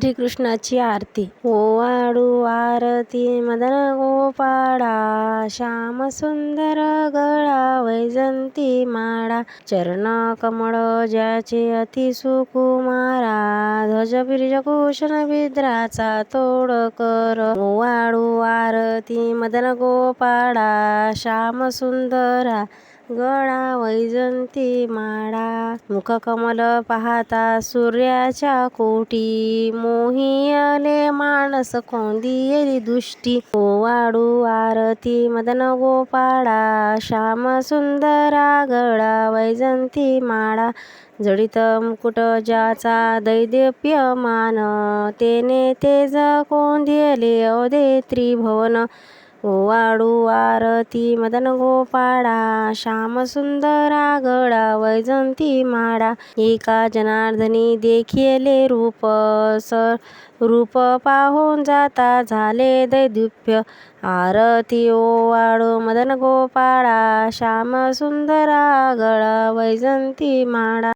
श्रीकृष्णाची आरती. ओवाळू आरती मदन गोपाळा श्याम सुंदर गळा वैजंती माळा चरण कमळ ज्याचे अति सुकुमारा ध्वज बिरज भूषण विद्राचा तोड कर. ओवाळू आरती मदन गोपाळा श्याम सुंदरा गळा वैजंती माळा. मुख कमल पाहता सूर्याच्या कोटी. मोहियले माणस कोंदियली दृष्टी. ओवाळू आरती मदन गोपाळा. श्याम सुंदरा गळा वैजंती माळा. जडित मुकुट ज्याचा दैदिप्यमान तेने तेज कोंदियले अवधे त्रिभुवन. ओवाळू आरती मदन गोपाळा श्याम सुंदरा गळा वैजंती माळा एका जनार्दनी देखिले रूप सर रूप पाहून जाता झाले दैदिप्य आरती ओवाळू मदन गोपाळा श्याम सुंदरा गळा वैजंती माळा.